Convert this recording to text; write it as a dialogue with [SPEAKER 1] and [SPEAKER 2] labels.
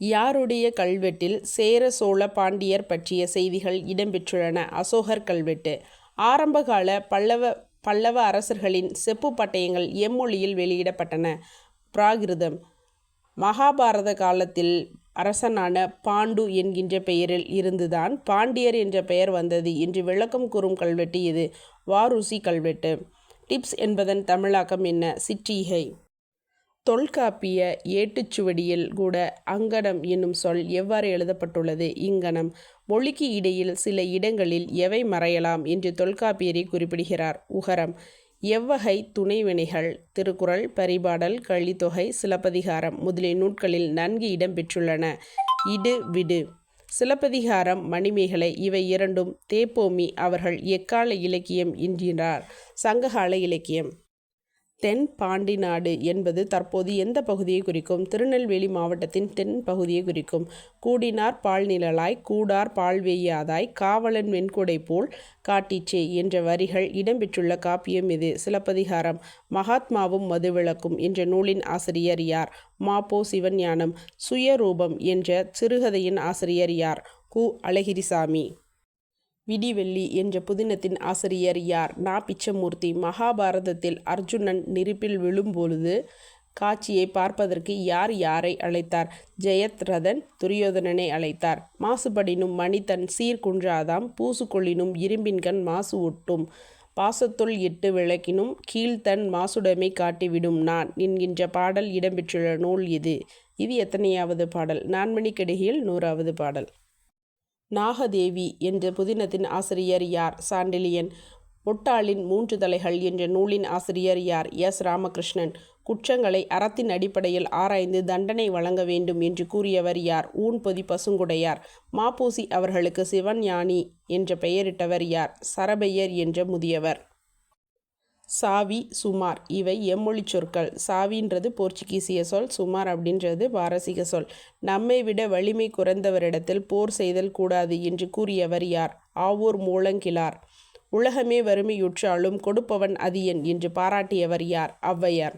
[SPEAKER 1] யாருடைய கல்வெட்டில் சேர சோழ பாண்டியர் பற்றிய செய்திகள் இடம்பெற்றுள்ளன? அசோகர் கல்வெட்டு. ஆரம்பகால பல்லவ பல்லவ அரசர்களின் செப்பு பட்டயங்கள் எம்மொழியில் வெளியிடப்பட்டன. பிராகிருதம். மகாபாரத காலத்தில் அரசனான பாண்டு என்கின்ற பெயரில் இருந்துதான் பாண்டியர் என்ற பெயர் வந்தது என்று விளக்கம் கூறும் கல்வெட்டு இது. வாருசி கல்வெட்டு. டிப்ஸ் என்பதன் தமிழாக்கம் என்ன? சிற்றிகை. தொல்காப்பிய ஏட்டுச்சுவடியில் கூட அங்கனம் என்னும் சொல் எவ்வாறு எழுதப்பட்டுள்ளது? இங்கனம் மொழிக்கு இடையில் சில இடங்களில் எவை மறையலாம்? என்று தொல்காப்பியரை குறிப்பிடுகிறார். உகரம் எவ்வகை துணைவினைகள் திருக்குறள் பரிபாடல் கழித்தொகை சிலப்பதிகாரம் முதலிய நூட்களில் நன்கு இடம்பெற்றுள்ளன இடு விடு. சிலப்பதிகாரம் மணிமேகலை இவை இரண்டும் தேப்போமி அவர்கள் எக்கால இலக்கியம் என்கிறார் சங்ககால இலக்கியம். தென் பாண்டி நாடு என்பது தற்போது எந்த பகுதியை குறிக்கும்? திருநெல்வேலி மாவட்டத்தின் தென் பகுதியை குறிக்கும். கூடினார் பால் நிழலாய் கூடார் பால் வெய்யாதாய் காவலன் வெண்கொடை போல் காட்டிச்சே என்ற வரிகள் இடம்பெற்றுள்ள காப்பியம் இது. சிலப்பதிகாரம் மகாத்மாவும் மதுவிளக்கும் என்ற நூலின் ஆசிரியர் யார்? மாப்போ சிவஞானம் சுயரூபம் என்ற சிறுகதையின் ஆசிரியர் யார்? கு. அழகிரிசாமி. விடிவெள்ளி என்ற புதினத்தின் ஆசிரியர் யார்? நா. பிச்சமூர்த்தி. மகாபாரதத்தில் அர்ஜுனன் நெருப்பில் விழும்பொழுது காட்சியை பார்ப்பதற்கு யார் யாரை அழைத்தார்? ஜெயத்ரதன் துரியோதனனை அழைத்தார். மாசுபடினும் மணித்தன் சீர்குன்றாதாம் பூசுக்கொள்ளினும் இரும்பின்கண் மாசு ஒட்டும். பாசத்துள் இட்டு விளக்கினும் கீழ்த்தன் மாசுடைமை காட்டிவிடும் நான் என்கின்ற பாடல் இடம்பெற்றுள்ள நூல் இது இது எத்தனையாவது பாடல்? நான்மணிக்கடிகையில் நூறாவது பாடல். நாகதேவி என்ற புதினத்தின் ஆசிரியர் யார்? சாண்டிலியன். ஒட்டாளின் மூன்று தலைகள் என்ற நூலின் ஆசிரியர் யார்? எஸ். ராமகிருஷ்ணன். குற்றங்களை அறத்தின் அடிப்படையில் ஆராய்ந்து தண்டனை வழங்க வேண்டும் என்று கூறியவர் யார்? ஊன்பொதி பசுங்குடையார். மாப்பூசி அவர்களுக்கு சிவஞானி என்ற பெயரிட்டவர் யார்? சரபையர் என்ற முதியவர். சாவி சுமார். இவை எம்மொழி சொற்கள். சாவின்றது போர்ச்சுகீசிய சொல் சுமார் அப்படின்றது பாரசீக சொல். நம்மை விட வலிமை குறைந்தவரிடத்தில் போர் செய்தல் கூடாது என்று கூறியவர் யார்? ஆவூர் மூலங்கிழார். உலகமே வறுமையுற்றாலும் கொடுப்பவன் அதியன் என்று பாராட்டியவர் யார்? ஔவையார்.